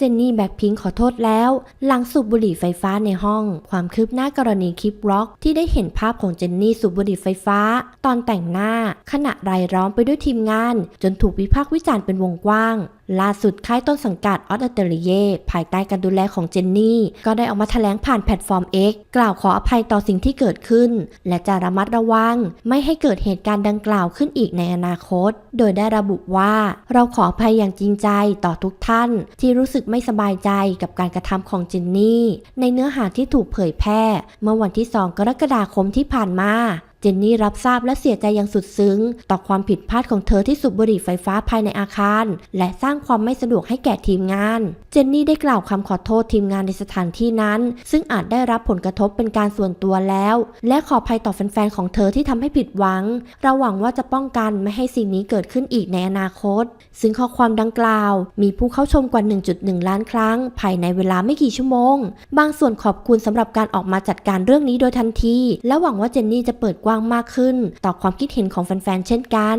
เจนนี่แบ็คพิงค์ขอโทษแล้ว หลังสูบบุหรี่ไฟฟ้าในห้อง ความคืบหน้ากรณีคลิปร็อกที่ได้เห็นภาพของเจนนี่สูบบุหรี่ไฟฟ้า ตอนแต่งหน้า ขณะรายล้อมไปด้วยทีมงาน จนถูกวิพากษ์วิจารณ์เป็นวงกว้าง ล่าสุดค่ายต้นสังกัดออสเตรเลียภายใต้การดูแลของเจนนี่ ก็ได้ออกมาแถลงผ่านแพลตฟอร์ม X กล่าวขออภัยต่อสิ่งที่เกิดขึ้น และจะระมัดระวัง ไม่ให้เกิดเหตุการณ์ดังกล่าวขึ้นอีกในอนาคต โดยได้ระบุว่า เราขออภัยอย่างจริงใจต่อทุกท่าน ที่รู้สึกไม่สบายใจกับการกระทำของเจนนี่ ในเนื้อหาที่ถูกเผยแพร่ เมื่อวันที่ 2 กรกฎาคมที่ผ่านมาเจนนี่รับทราบและเสียใจอย่างสุดซึ้ง ต่อความผิดพลาดของเธอที่สูบบุหรี่ไฟฟ้าภายในอาคาร และสร้างความไม่สะดวกให้แก่ทีมงาน เจนนี่ได้กล่าวคำขอโทษทีมงานในสถานที่นั้น ซึ่งอาจได้รับผลกระทบเป็นการส่วนตัวแล้ว และขออภัยต่อแฟนๆของเธอที่ทำให้ผิดหวัง เราหวังว่าจะป้องกันไม่ให้สิ่งนี้เกิดขึ้นอีกในอนาคต ซึ่งข้อความดังกล่าว มีผู้เข้าชมกว่า 1.1 ล้านครั้ง ภายในเวลาไม่กี่ชั่วโมง บางส่วนขอบคุณสำหรับการออกมาจัดการเรื่องนี้โดยทันที และหวังว่าเจนนี่จะเปิดกว้างมากขึ้น ต่อความคิดเห็นของแฟนๆ เช่นกัน